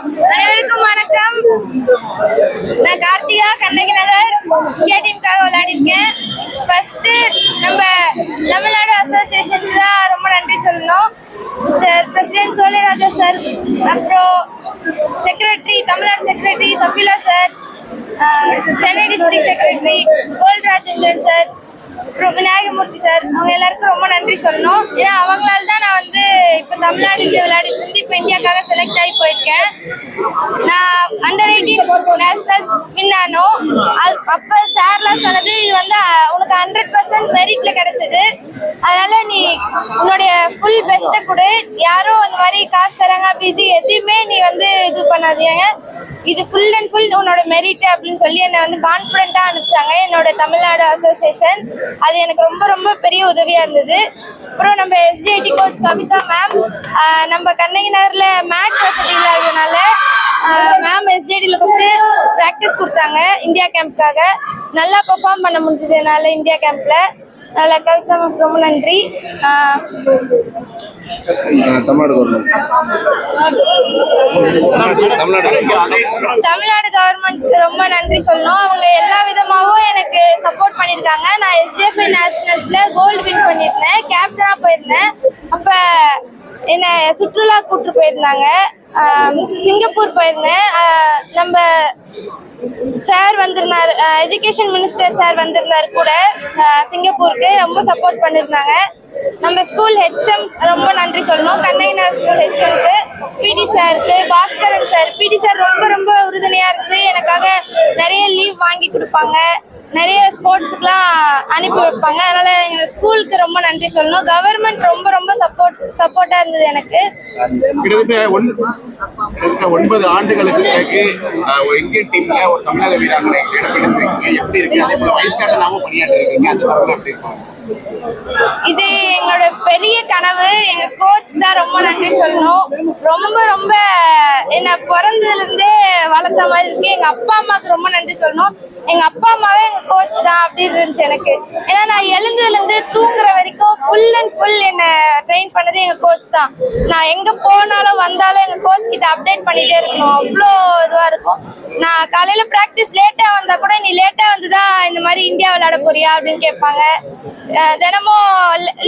அனைவருக்கும் வணக்கம். நான் கார்த்திகா கண்ணகி நகர் இந்தியா டீமுக்காக விளையாடிருக்கேன். ஃபர்ஸ்ட் நம்ம தமிழ்நாடு அசோசியேஷனுக்கு தான் ரொம்ப நன்றி சொல்லணும். மிஸ்டர் பிரசிடென்ட் சோழிராஜா சார் அப்புறம் secretary Tamil Nadu secretary Safila sir Chennai district secretary gold Rajendran sir Vinayagamoorthy sir. அவங்க எல்லாருக்கும் ரொம்ப நன்றி சொல்லணும். ஏன்னா அவங்களால தான் நான் வந்து இப்போ தமிழ்நாட்டுக்கு விளையாடிட்டு இருந்து இப்போ இந்தியாக்காக செலக்ட் ஆகி போயிருக்கேன். நான் அண்டர் எயிட்டீன் நேஷனல்ஸ் வின் ஆனோம் அது அப்போ சார்லாம் சொன்னது இது வந்து உனக்கு ஹண்ட்ரட் பர்சன்ட் மெரிட்ல கிடைச்சது. அதனால நீ உன்னுடைய ஃபுல் பெஸ்ட்டை கொடு. யாரும் அந்த மாதிரி காசு தராங்க அப்படி இது எதுவுமே நீ வந்து இது பண்ணாதீங்க. இது ஃபுல் அண்ட் ஃபுல் உன்னோட மெரிட் அப்படின்னு சொல்லி என்னை வந்து கான்ஃபிடென்ட்டாக அனுப்பிச்சாங்க. என்னோட தமிழ்நாடு அசோசியேஷன் அது எனக்கு ரொம்ப ரொம்ப பெரிய உதவியாக இருந்தது. அப்புறம் நம்ம எஸ்ஜிஐடி கோச் கவிதா மேம் நம்ம கண்ணகி நகரில் மேட் வசதி இல்லாததுனால மேம் எஸ்ஜிஐடியில் கூப்பிட்டு ப்ராக்டிஸ் கொடுத்தாங்க இந்தியா கேம்ப்காக நல்லா பெர்ஃபார்ம் பண்ண முடிஞ்சது என்னால் இந்தியா கேம்பில் அதில் கவிதா மேம் ரொம்ப நன்றி. தமிழ்நாடு கவர்மெண்ட் கவர்மெண்ட்க்கு ரொம்ப நன்றி சொல்லணும். அவங்க எல்லா விதமாகவும் எனக்கு சப்போர்ட் பண்ணியிருக்காங்க. நான் எஸ்ஜிஎஃப்ஐ நேஷனல்ஸில் கோல்டு வின் பண்ணியிருந்தேன். கேப்டனாக போயிருந்தேன். அப்போ என்னை சுற்றுலா கூப்பிட்டு போயிருந்தாங்க. சிங்கப்பூர் போயிருந்தேன். நம்ம சார் வந்திருந்தார். எஜுகேஷன் மினிஸ்டர் சார் வந்திருந்தார் கூட. சிங்கப்பூருக்கு ரொம்ப சப்போர்ட் பண்ணியிருந்தாங்க நம்ம ஸ்கூல் ஹெச்எம் ரொம்ப நன்றி சொல்லணும். கண்ணகினார் ஸ்கூல் ஹெச்எம்க்கு பிடி சாருக்கு பாஸ்கரன் சார். பிடி சார் ரொம்ப ரொம்ப உறுதுணையாக இருந்து எனக்காக நிறைய லீவ் வாங்கி கொடுப்பாங்க. நிறைய ஸ்போர்ட்ஸுக்கெலாம் அனுப்பி வைப்பாங்க. அதனால் எங்கள் ஸ்கூலுக்கு ரொம்ப நன்றி சொல்லணும். கவர்மெண்ட் ரொம்ப ரொம்ப சப்போர்ட் சப்போர்ட்டாக இருந்தது எனக்கு. ஒன்பது ஆண்டுகளுக்கு பிறகு ஒரு இந்தியன் டீம்ல ஒரு தமிழக வீராங்கனை எப்படி இருக்கு? அதே போல வைஸ் கேப்டனாகவும் பணியாற்றிருக்கீங்க? அந்த எப்படி இது எங்களோட பெரிய கனவு. எங்க கோச் தான் ரொம்ப நன்றி சொல்லணும். ரொம்ப ரொம்ப என்ன பிறந்ததுல இருந்தே வளர்த்த மாதிரி இருக்கு. எங்க அப்பா அம்மாவுக்கு ரொம்ப நன்றி சொல்லணும். எங்க அப்பா அம்மாவே எங்க கோச் தான் அப்படி இருந்துச்சு எனக்கு. ஏன்னா நான் எழுந்ததுல இருந்து தூங்குற வரைக்கும் ஃபுல் அண்ட் ஃபுல் என்ன ட்ரெயின் பண்ணது எங்க கோச் தான். நான் எங்க போனாலும் வந்தாலும் எங்க கோச் கிட்ட அப்டேட் பண்ணிட்டே இருக்கணும். அவ்வளோ இதுவா இருக்கும். நான் காலையில பிராக்டிஸ் லேட்டா வந்தா கூட நீ லேட்டா வந்துதான் இந்த மாதிரி இந்தியா விளையாட போறியா? அப்படின்னு கேட்பாங்க. தினமும்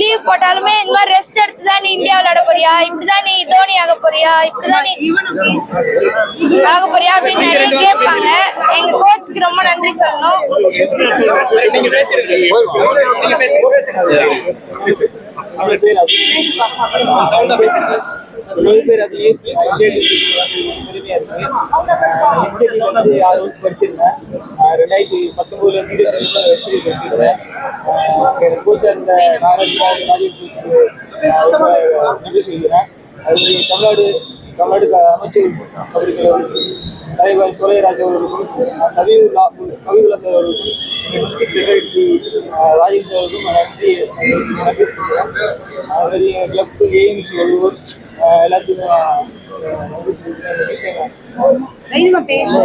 லீவ் போட்டாலுமே இந்த மாதிரி ரெஸ்ட் எடுத்து தான் நீ இந்தியா விளையாட போறியா? இப்படிதான் நீ தோனி ஆக போறியா? இப்படிதான் நீ ஆக போறியா? அப்படின்னு நிறைய கேட்பாங்க. எங்க கோச்சுக்கு ரொம்ப நன்றி. சொல்லணும் அவ்வளோ பேர் அப்படி பேர் அது பெருமையாக ஆறு வருஷம் படிச்சிருந்தேன் ரெண்டாயிரத்தி பத்தொம்போதுல இருந்து இருபது வருஷம் ஹிஸ்டரி படிச்சிருந்தேன் எனக்கு இருந்த நாகராஜ் சார் ராஜீவ் சொல்லிக்கிறேன் நன்றி அது தமிழ்நாடு தமிழக அமைச்சர் அவர்கள் தலைவர் சோலைராஜ் அவர்களுக்கும் சபீவுல்லா சபீவுல்லா சார் அவர்களுக்கும் டிஸ்ட்ரிக்ட் செக்ரட்டரி ராஜேஷ் அவர்களுக்கும் நன்றி நன்றி சொல்கிறேன் அது கிளப் ஏஎம்சி வள்ளுவர் எல்லாத்துக்கும் நன்றி தைரியமா பேசு